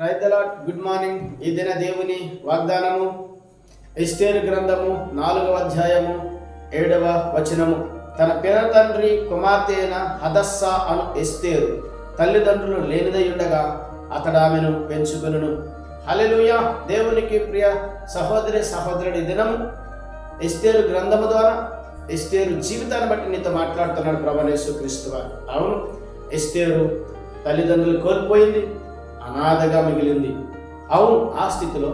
రైతలాట్ good morning ఈ దిన దేవుని వాగ్దానము ఎస్టేరు గ్రంథము నాలుగవ అధ్యాయము ఏడవ వచనము. తన పిన తండ్రి కుమార్తె అయిన హదస్స అను ఎస్తేరు తల్లిదండ్రులు లేనిదై ఉండగా అతడు ఆమెను పెంచుకును హలెలుయ దేవునికి ప్రియ సహోదరి సహోదరుడి దినము. ఎస్టేరు గ్రంథము ద్వారా ఎస్తేరు జీవితాన్ని బట్టి నీతో మాట్లాడుతున్నాడు ప్రభనేశ్వర క్రీస్తు వారు. అవును ఎస్తేరు తల్లిదండ్రులు కోల్పోయింది. అనాథగా మిగిలింది. అవును ఆ స్థితిలో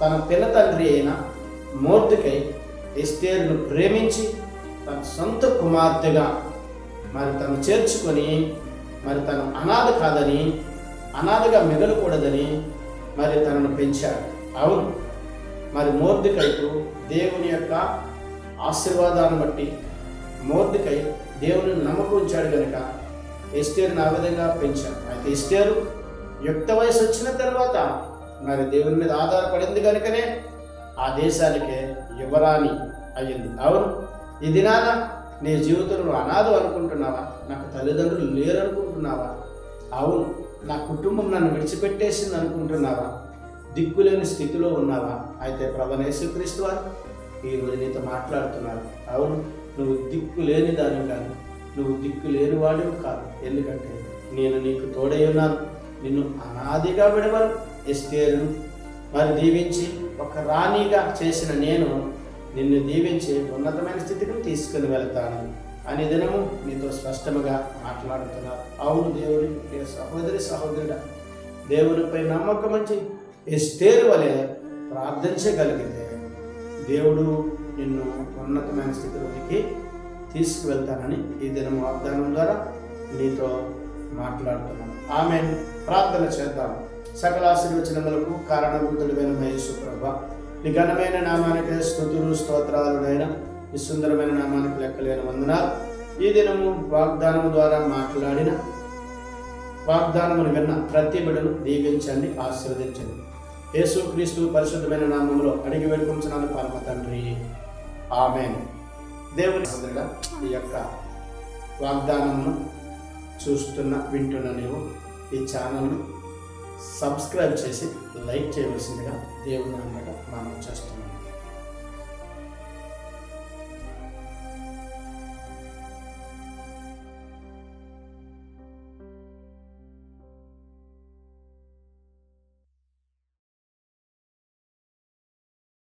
తన పిల్ల తండ్రి అయిన మూర్తికై ఎస్టేర్ను ప్రేమించి తన సొంత కుమార్తెగా మరి తను చేర్చుకొని మరి తను అనాథ కాదని అనాథగా మిగలకూడదని మరి తనను పెంచాడు. అవును మరి మోర్దికైకు దేవుని యొక్క ఆశీర్వాదాన్ని బట్టి మోర్దికై దేవుని నమ్మకం ఉంచాడు కనుక ఎస్టేర్ని ఆ విధంగా పెంచాడు. అయితే ఎస్టేరు యుక్త వయసు వచ్చిన తర్వాత మరి దేవుని మీద ఆధారపడింది కనుకనే ఆ దేశానికే యువరాణి అయ్యింది. అవును ఈ దినాన నీ జీవితంలో అనాథం అనుకుంటున్నావా? నాకు తల్లిదండ్రులు లేరు అనుకుంటున్నావా అవును నా కుటుంబం నన్ను విడిచిపెట్టేసింది అనుకుంటున్నావా? దిక్కులేని స్థితిలో ఉన్నావా? అయితే ప్రభనేశ్వక్రీస్తు వారు ఈ రోజు నీతో మాట్లాడుతున్నారు. అవును నువ్వు దిక్కు లేని దాని కాదు. నువ్వు దిక్కు లేని వాడివి కాదు. ఎందుకంటే నేను నీకు తోడై ఉన్నాను. నిన్ను అనాదిగా విడవను ఎస్తేరును. మరి దీవించి ఒక రాణిగా చేసిన నేను నిన్ను దీవించి ఉన్నతమైన స్థితికి తీసుకుని వెళ్తాను. అనే దినము నీతో స్పష్టముగా మాట్లాడుతున్నారు అవును దేవుడి ప్రియ సహోదరి సహోదరుడా దేవునిపై నమ్మకం ఉంచి ఎస్తేరు వలె ప్రార్థించగలిగితే దేవుడు నిన్ను ఉన్నతమైన స్థితిలోనికి తీసుకువెళ్తానని ఈ దినం వాగ్దానం ద్వారా నీతో మాట్లాడుతున్నాను. ఆమె ప్రార్థన చేద్దాం. సకల ఆశీర్వచనములకు కారణభూతుడమైన మహేశ్వ ప్రభ. నీ ఘనమైన నామానికి స్థుతులు స్తోత్రాలుడైన ఈ సుందరమైన నామానికి లెక్కలేని వందనాలు. ఈ దినము వాగ్దానము ద్వారా మాట్లాడిన వాగ్దానమును విన్న ప్రతి బిడను దీవించండి ఆశీర్వదించండి. యేసుక్రీస్తు పరిశుద్ధమైన నామంలో అడిగి వేడుకుంటున్నాను పరమ తండ్రి. ఆమె దేవుని ఈ యొక్క వాగ్దానమును చూస్తున్న వింటున్న నీవు ఈ ఛానల్ను సబ్స్క్రైబ్ చేసి లైక్ చేయవలసిందిగా దేవుని అన్నగా మనం చేస్తున్నాం.